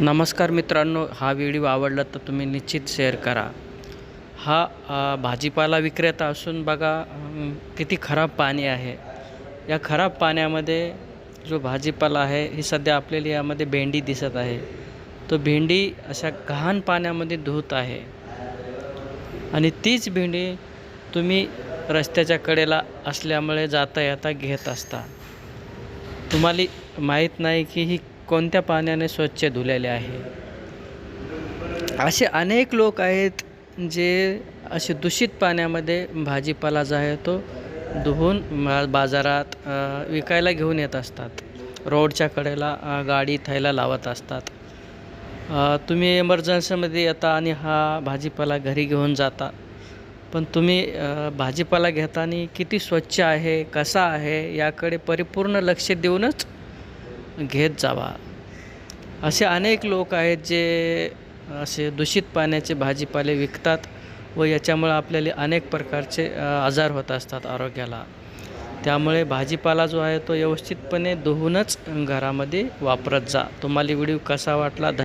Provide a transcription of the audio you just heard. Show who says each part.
Speaker 1: नमस्कार मित्रांनो हा व्हिडिओ आवडला तर तुम्ही निश्चित शेअर करा. हा भाजीपाला विक्रेता असून बघा किती खराब पाणी आहे. या खराब पाण्यामध्ये जो भाजीपाला आहे ही सध्या आपल्याला यामध्ये भेंडी दिसत आहे. तो भेंडी अशा घाण पाण्यामध्ये धुत आहे. आणि तीच भेंडी तुम्ही रस्त्याच्या कडेला असल्यामुळे जाता येता घेत असता. तुम्हाला माहीत नाही की ही कोणत्या पाण्याने स्वच्छ धुलेले आहे? असे अनेक लोक आहेत जे असे दूषित पाण्यामध्ये भाजीपाला जो आहे तो धुवून बाजारात विकायला घेऊन येत असतात. रोडच्या कडेला गाडी थैला लावत असतात. तुम्ही एमर्जन्सीमध्ये येता आणि हा भाजीपाला घरी घेऊन जाता. पण तुम्ही भाजीपाला घेताना किती स्वच्छ आहे कसा आहे याकडे परिपूर्ण लक्ष देऊनच घेत जावा. असे अनेक लोक आहेत जे असे दूषित पाण्याचे भाजीपाले विकतात व याच्यामुळे आपल्याला अनेक प्रकारचे आजार होत असतात आरोग्याला. त्यामुळे भाजीपाला जो आहे तो व्यवस्थितपणे धुवूनच घरामध्ये वापरत जा. तुम्हाला व्हिडिओ कसा वाटला?